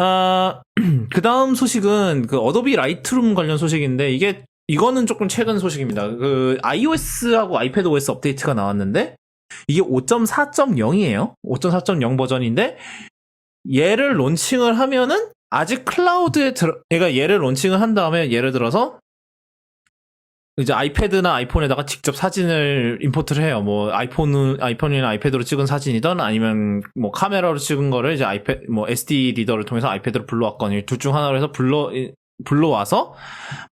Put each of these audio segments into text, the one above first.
아, 그 다음 소식은 그 어도비 라이트룸 관련 소식인데 이게 이거는 조금 최근 소식입니다. 그 iOS하고 아이패드 OS 업데이트가 나왔는데 이게 5.4.0이에요. 5.4.0 버전인데 얘를 론칭을 하면은 아직 클라우드에 들어, 얘가 얘를 론칭을 한 다음에 예를 들어서 이제 아이패드나 아이폰에다가 직접 사진을 임포트를 해요. 뭐 아이폰은 아이폰이나 아이패드로 찍은 사진이든 아니면 뭐 카메라로 찍은 거를 이제 아이패드 뭐 SD 리더를 통해서 아이패드로 불러왔거니 둘 중 하나로 해서 불러 불러와서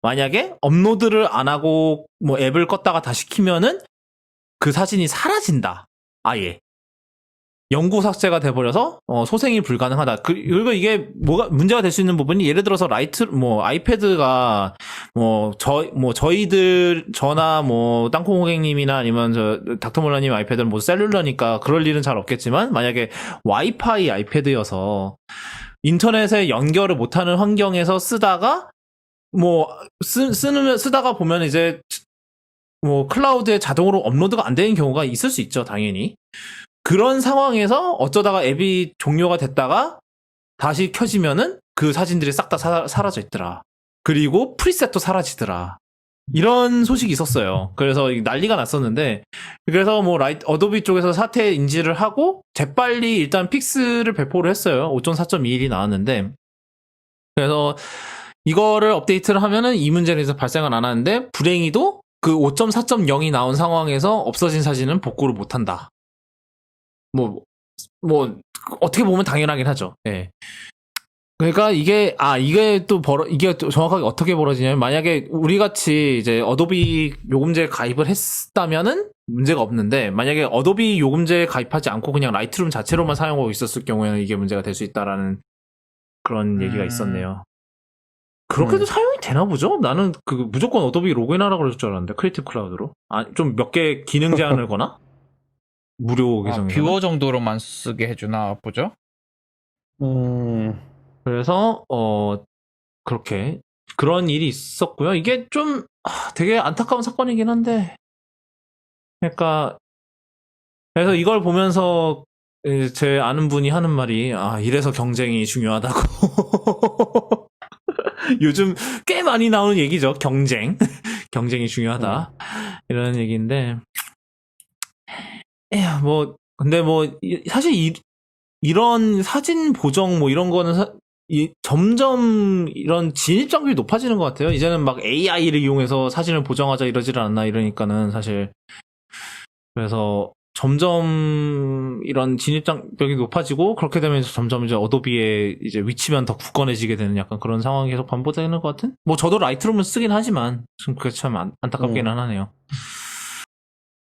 만약에 업로드를 안 하고 뭐 앱을 껐다가 다시 키면은 그 사진이 사라진다. 아예. 영구 삭제가 돼버려서 어, 소생이 불가능하다. 그, 그리고 이게 뭐가 문제가 될 수 있는 부분이 예를 들어서 라이트 뭐 아이패드가 뭐저뭐 저희들 저나 뭐 땅콩 고객님이나 아니면 저 닥터몰라님 아이패드는 뭐 셀룰러니까 그럴 일은 잘 없겠지만 만약에 와이파이 아이패드여서 인터넷에 연결을 못하는 환경에서 쓰다가 뭐 쓰, 쓰는 쓰다가 보면 이제 뭐 클라우드에 자동으로 업로드가 안 되는 경우가 있을 수 있죠 당연히 그런 상황에서 어쩌다가 앱이 종료가 됐다가 다시 켜지면은 그 사진들이 싹 다 사라져 있더라 그리고 프리셋도 사라지더라 이런 소식이 있었어요. 그래서 난리가 났었는데, 그래서 뭐 라이 어도비 쪽에서 사태 인지를 하고 재빨리 일단 픽스를 배포를 했어요. 5.4.21이 나왔는데, 그래서 이거를 업데이트를 하면은 이 문제는 이제 발생을 안 하는데 불행히도 그 5.4.0이 나온 상황에서 없어진 사진은 복구를 못 한다. 뭐, 뭐, 어떻게 보면 당연하긴 하죠. 예. 그러니까 이게 아 이게 또 벌어 이게 또 정확하게 어떻게 벌어지냐면 만약에 우리 같이 이제 어도비 요금제 가입을 했다면은 문제가 없는데 만약에 어도비 요금제 가입하지 않고 그냥 라이트룸 자체로만 사용하고 있었을 경우에는 이게 문제가 될 수 있다라는 그런 얘기가 음. 있었네요. 그렇게도 음. 사용이 되나 보죠? 나는 그 무조건 어도비 로그인하라 그럴 줄 알았는데 크리에이티브 클라우드로 아 좀 몇 개 기능 제한을 거나 무료 아, 계정 뷰어 정도로만 쓰게 해주나 보죠? 음, 그래서 어 그렇게 그런 일이 있었고요. 이게 좀 아, 되게 안타까운 사건이긴 한데, 그러니까 그래서 이걸 보면서 제 아는 분이 하는 말이 아 이래서 경쟁이 중요하다고. 요즘 꽤 많이 나오는 얘기죠. 경쟁, 경쟁이 중요하다 이런 얘기인데, 에휴 뭐 근데 뭐 이- 사실 이, 이런 사진 보정 뭐 이런 거는 사- 이, 점점 이런 진입 장벽이 높아지는 것 같아요. 이제는 막 AI를 이용해서 사진을 보정하자 이러질 않나 이러니까는 사실 그래서 점점 이런 진입 장벽이 높아지고 그렇게 되면서 점점 이제 어도비의 이제 위치만 더 굳건해지게 되는 약간 그런 상황이 계속 반복되는 것 같은? 뭐 저도 라이트룸을 쓰긴 하지만 좀 그게 참 안, 안타깝기는 하네요.